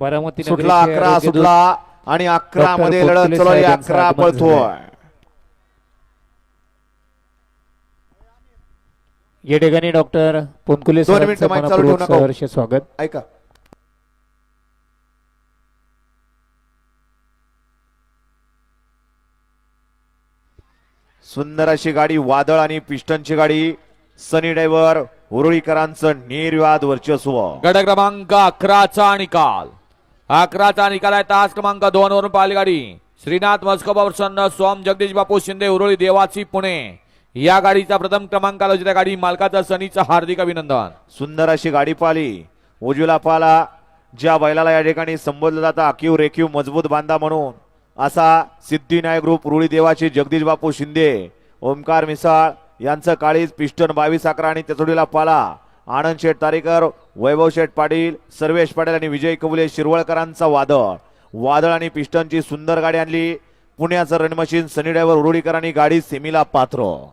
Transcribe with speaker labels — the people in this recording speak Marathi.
Speaker 1: बारामती
Speaker 2: सुटला अकरा सुटला आणि अकरा मध्ये लढत चालू आहे अकरा पळतोय
Speaker 1: या ठिकाणी डॉक्टर पोनकुले
Speaker 2: दोन मिनिटं
Speaker 1: सरांचं
Speaker 2: mic चालू ठेवू
Speaker 1: मनपूर्वक
Speaker 2: नका.
Speaker 1: सहर्ष स्वागत.
Speaker 2: ऐका. सुंदर अशी गाडी वादळ आणि पिस्टनची गाडी. सनी ड्रायव्हर उरुळीकरांचं निर्वाद वर्चस्व.
Speaker 3: गट क्रमांक अकराचा निकाल अकराचा निकाल आहे तास क्रमांक दोन वरून पालगाडी. गाडी श्रीनाथ मस्कोबा प्रसन्न सोम जगदीश बापू शिंदे उरुळी देवाची पुणे. या गाडीचा प्रथम क्रमांकाला होती त्या गाडी मालकाचा सनीचं हार्दिक अभिनंदन.
Speaker 2: सुंदर अशी गाडी पाली उजवीला पाला. ज्या बैलाला या ठिकाणी संबोधलं जातं आखीव रेखीव मजबूत बांधा म्हणून. असा सिद्धिनायक ग्रुप रुळी देवाची जगदीश बापू शिंदे ओमकार मिसाळ यांचं काळीज पिस्टन बावीस अकरा आणि तेचोडीला पाला. आनंद शेठ तारेकर वैभव शेठ पाटील सर्वेश पाटील आणि विजय कबुले शिरवळकरांचा वादळ. वादळ आणि पिस्टनची सुंदर गाडी आणली. पुण्याचं रणमशीन सनी ड्रायव्हर उरुडीकरांनी गाडी सेमीला पात्र.